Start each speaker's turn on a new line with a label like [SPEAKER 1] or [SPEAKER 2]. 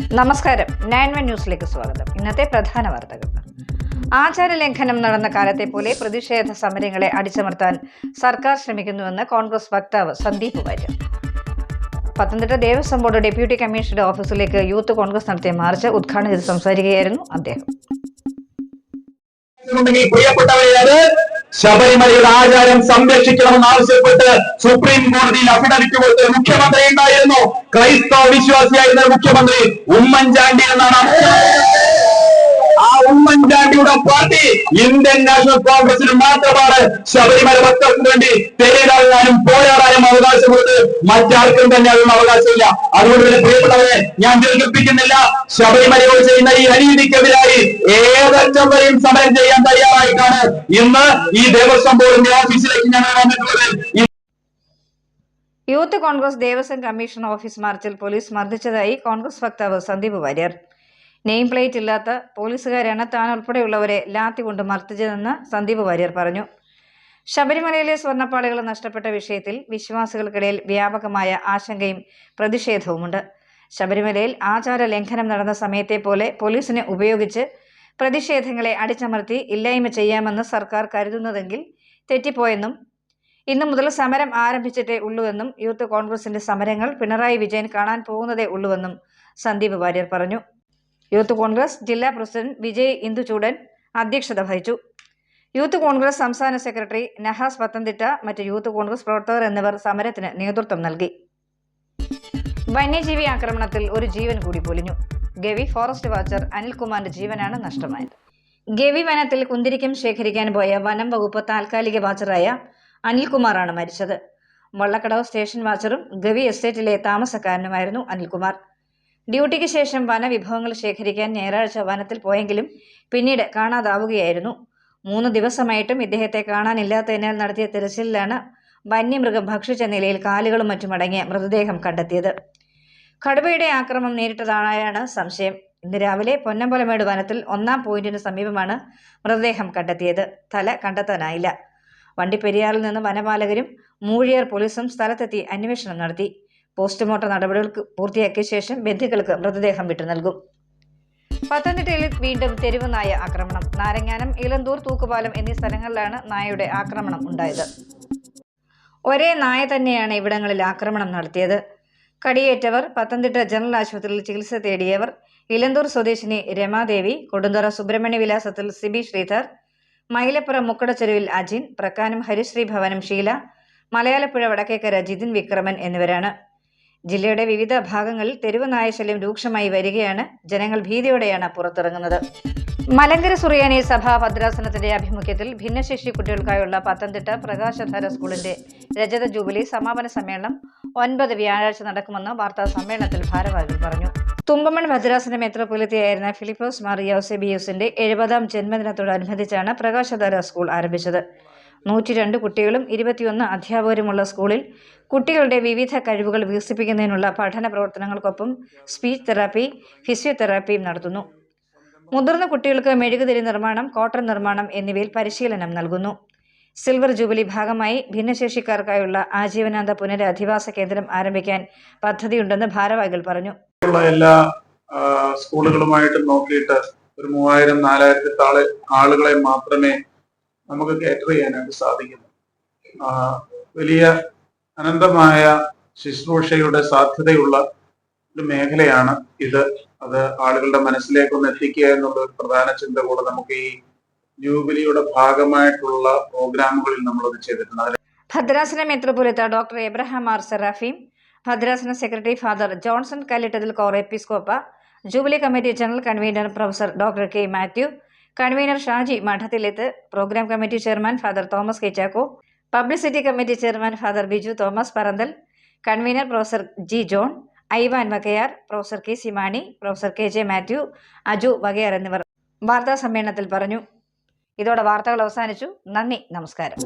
[SPEAKER 1] നമസ്കാരം. Nine one ന്യൂസിലേക്ക് സ്വാഗതം. ഇന്നത്തെ പ്രധാന വാർത്തകൾ. ആചാര ലംഘനം നടന്ന കാലത്തെ പോലെ പ്രതിഷേധ സമരങ്ങളെ അടിച്ചമർത്താൻ സർക്കാർ ശ്രമിക്കുന്നുവെന്ന് കോൺഗ്രസ് വക്താവ് സന്ദീപ് വാര്യർ. പത്തനംതിട്ട ദേവസ്വം ബോർഡ് ഡെപ്യൂട്ടി കമ്മീഷണറുടെ ഓഫീസിലേക്ക് യൂത്ത് കോൺഗ്രസ് നടത്തിയ മാർച്ച് ഉദ്ഘാടനം ചെയ്ത് സംസാരിക്കുകയായിരുന്നു അദ്ദേഹം.
[SPEAKER 2] ശബരിമലയുടെ ആചാരം സംരക്ഷിക്കണമെന്ന് ആവശ്യപ്പെട്ട് സുപ്രീം കോടതിയിൽ അഫിഡവിറ്റ് കൊടുത്ത് മുഖ്യമന്ത്രി ക്രൈസ്തവ വിശ്വാസിയായിരുന്ന മുഖ്യമന്ത്രി ഉമ്മൻചാണ്ടി എന്നാണ് ആ ഉമ്മൻചാണ്ടിയുടെ പാർട്ടി ഇന്ത്യൻ നാഷണൽ കോൺഗ്രസിന് മാത്രമാണ് ശബരിമല ഭക്തർക്ക് വേണ്ടി തേടാനും പോരാടാനും അവകാശമുള്ളത്. മറ്റാർക്കും തന്നെ അതിനുള്ള അവകാശമില്ല. അതുകൊണ്ട് തന്നെ പ്രിയപ്പെട്ടവരെ ഞാൻ ദീർഘിപ്പിക്കുന്നില്ല. ശബരിമലയോട് ചെയ്യുന്ന ഈ അനീതിക്കെതിരായി ഏതറ്റം വരെയും സമരം ചെയ്യാൻ തയ്യാറായിട്ടാണ് ഇന്ന് ഈ ദേവസ്വം ബോർഡിന്റെ ഓഫീസിലേക്ക് ഞങ്ങൾ
[SPEAKER 1] youth Congress Devaswom commission office മാർച്ചിൽ പോലീസ് മർദ്ദിച്ചതായി കോൺഗ്രസ് വക്താവ് സന്ദീപ് വാര്യർ. നെയിം പ്ലേറ്റ് ഇല്ലാത്ത പോലീസുകാരാണ് താൻ ഉൾപ്പെടെയുള്ളവരെ ലാത്തി കൊണ്ട് മർദ്ദിച്ചതെന്ന് സന്ദീപ് വാര്യർ പറഞ്ഞു. ശബരിമലയിലെ സ്വർണപ്പാളികൾ നഷ്ടപ്പെട്ട വിഷയത്തിൽ വിശ്വാസികൾക്കിടയിൽ വ്യാപകമായ ആശങ്കയും പ്രതിഷേധവുമുണ്ട്. ശബരിമലയിൽ ആചാര ലംഘനം നടന്ന സമയത്തെ പോലെ പോലീസിനെ ഉപയോഗിച്ച് പ്രതിഷേധങ്ങളെ അടിച്ചമർത്തി ഇല്ലായ്മ ചെയ്യാമെന്ന് സർക്കാർ കരുതുന്നതെങ്കിൽ തെറ്റിപ്പോയെന്നും ഇന്നു മുതൽ സമരം ആരംഭിച്ചിട്ടേ ഉള്ളൂവെന്നും യൂത്ത് കോൺഗ്രസിന്റെ സമരങ്ങൾ പിണറായി വിജയൻ കാണാൻ പോകുന്നതേ ഉള്ളൂവെന്നും സന്ദീപ് വാര്യർ പറഞ്ഞു. യൂത്ത് കോൺഗ്രസ് ജില്ലാ പ്രസിഡന്റ് വിജയ് ഇന്ദുചൂടൻ അധ്യക്ഷത വഹിച്ചു. യൂത്ത് കോൺഗ്രസ് സംസ്ഥാന സെക്രട്ടറി നഹാസ് പത്തനംതിട്ട മറ്റ് യൂത്ത് കോൺഗ്രസ് പ്രവർത്തകർ എന്നിവർ സമരത്തിന് നേതൃത്വം നൽകി. വന്യജീവി ആക്രമണത്തിൽ ഒരു ജീവൻ കൂടി പൊലിഞ്ഞു. ഗവി ഫോറസ്റ്റ് വാച്ചർ അനിൽകുമാറിന്റെ ജീവനാണ് നഷ്ടമായത്. ഗവി വനത്തിൽ കുന്തിരിക്കം ശേഖരിക്കാൻ പോയ വനം വകുപ്പ് താൽക്കാലിക വാച്ചറായ അനിൽകുമാറാണ് മരിച്ചത്. വള്ളക്കടവ് സ്റ്റേഷൻ വാച്ചറും ഗവി എസ്റ്റേറ്റിലെ താമസക്കാരനുമായിരുന്നു അനിൽകുമാർ. ഡ്യൂട്ടിക്ക് ശേഷം വനവിഭവങ്ങൾ ശേഖരിക്കാൻ ഞായറാഴ്ച വനത്തിൽ പോയെങ്കിലും പിന്നീട് കാണാതാവുകയായിരുന്നു. മൂന്ന് ദിവസമായിട്ടും ഇദ്ദേഹത്തെ കാണാനില്ലാത്തതിനാൽ നടത്തിയ തിരച്ചിലിലാണ് വന്യമൃഗം ഭക്ഷിച്ച നിലയിൽ കാലുകളും മറ്റും അടങ്ങിയ മൃതദേഹം കണ്ടെത്തിയത്. കടുവയുടെ ആക്രമണം നേരിട്ടതായാണ് സംശയം. ഇന്ന് രാവിലെ പൊന്നമ്പലമേട് വനത്തിൽ ഒന്നാം പോയിന്റിന് സമീപമാണ് മൃതദേഹം കണ്ടെത്തിയത്. തല കണ്ടെത്താനായില്ല. വണ്ടിപ്പെരിയാറിൽ നിന്ന് വനപാലകരും മൂഴിയാർ പോലീസും സ്ഥലത്തെത്തി അന്വേഷണം നടത്തി. പോസ്റ്റ്മോർട്ടം നടപടികൾ പൂർത്തിയാക്കിയ ശേഷം ബന്ധുക്കൾക്ക് മൃതദേഹം വിട്ടു നൽകും. പത്തനംതിട്ടയിൽ വീണ്ടും തെരുവ് നായ ആക്രമണം. നാരങ്ങാനം ഇലന്തൂർ തൂക്കുപാലം എന്നീ സ്ഥലങ്ങളിലാണ് നായയുടെ ആക്രമണം ഉണ്ടായത്. ഒരേ നായ തന്നെയാണ് ഇവിടങ്ങളിൽ ആക്രമണം നടത്തിയത്. കടിയേറ്റവർ പത്തനംതിട്ട ജനറൽ ആശുപത്രിയിൽ ചികിത്സ തേടിയവർ ഇലന്തൂർ സ്വദേശിനി രമാദേവി കൊടുന്തറ സുബ്രഹ്മണ്യ വിലാസത്തിൽ സിബി ശ്രീധർ മൈലപ്പുറം മുക്കടച്ചെരുവിൽ അജിൻ പ്രക്കാനം ഹരിശ്രീ ഭവനം ഷീല മലയാളപ്പുഴ വടക്കേക്കര ജിതിൻ വിക്രമൻ എന്നിവരാണ്. ജില്ലയുടെ വിവിധ ഭാഗങ്ങളിൽ തെരുവ് നായശല്യം രൂക്ഷമായി വരികയാണ്. ജനങ്ങൾ ഭീതിയോടെയാണ് പുറത്തിറങ്ങുന്നത്. മലങ്കര സുറിയാനി സഭാ ഭദ്രാസനത്തിന്റെ ആഭിമുഖ്യത്തിൽ ഭിന്നശേഷി കുട്ടികൾക്കായുള്ള പത്തനംതിട്ട പ്രകാശധാര സ്കൂളിന്റെ രജത ജൂബിലി സമാപന സമ്മേളനം ഒൻപത് വ്യാഴാഴ്ച നടക്കുമെന്ന് വാർത്താ സമ്മേളനത്തിൽ ഭാരവാഹികൾ പറഞ്ഞു. തുമ്പമൺ ഭദ്രാസന മെത്രോപൊലിത്തയായിരുന്ന ഫിലിപ്പോസ് മാർ യോസെബിയൂസിന്റെ എഴുപതാം ജന്മദിനത്തോടനുബന്ധിച്ചാണ് പ്രകാശധാര സ്കൂൾ ആരംഭിച്ചത്. നൂറ്റി രണ്ട് കുട്ടികളും ഇരുപത്തിയൊന്ന് അധ്യാപകരുമുള്ള സ്കൂളിൽ കുട്ടികളുടെ വിവിധ കഴിവുകൾ വികസിപ്പിക്കുന്നതിനുള്ള പഠന പ്രവർത്തനങ്ങൾക്കൊപ്പം സ്പീച്ച് തെറാപ്പി ഫിസിയോതെറാപ്പിയും നടത്തുന്നു. മുതിർന്ന കുട്ടികൾക്ക് മെഴുകുതിരി നിർമ്മാണം കോട്ടൺ നിർമ്മാണം എന്നിവയിൽ പരിശീലനം നൽകുന്നു. സിൽവർ ജൂബിലി ഭാഗമായി ഭിന്നശേഷിക്കാർക്കായുള്ള ആജീവനാന്ത പുനരധിവാസ കേന്ദ്രം ആരംഭിക്കാൻ പദ്ധതിയുണ്ടെന്ന് ഭാരവാഹികൾ പറഞ്ഞു.
[SPEAKER 3] എല്ലാ സ്കൂളുകളുമായിട്ട് നോക്കിയിട്ട് ഒരു മൂവായിരം നാലായിരത്തി താളെ ആളുകളെ മാത്രമേ നമുക്ക് കേറ്റർ ചെയ്യാനായിട്ട് സാധിക്കുന്നു വലിയ അനന്തമായ ശുശ്രൂഷയുടെ സാധ്യതയുള്ള ഒരു മേഖലയാണ് ഇത്. അത് ആളുകളുടെ മനസ്സിലേക്കൊന്ന് എത്തിക്കുക എന്നുള്ള ഒരു പ്രധാന ചിന്ത കൂടെ നമുക്ക് ഈ ജൂബിലിയുടെ ഭാഗമായിട്ടുള്ള പ്രോഗ്രാമുകളിൽ നമ്മൾ നമ്മളത് ചെയ്തിട്ടുണ്ട്.
[SPEAKER 1] ഭദ്രാസന മെത്രോപൊലിത്ത ഡോക്ടർ എബ്രഹാം ആർ സെറാഫീം ഭദ്രാസന സെക്രട്ടറി ഫാദർ ജോൺസൺ കല്ലിട്ടതിൽ കോർ എപ്പിസ്കോപ്പ jubilee committee general convener professor doctor K Mathew convener Shaji Madathileth programme committee chairman father Thomas K Chacko publicity committee chairman father Biju Thomas Paranthal convener professor G John Ivan Vakayar professor K Simani professor K J Mathew Aju Vakayar എന്നിവർ വാർത്താ സമ്മേളനത്തിൽ പറഞ്ഞു. ഇതോടെ വാർത്തകൾ അവസാനിച്ചു. നന്ദി. നമസ്കാരം.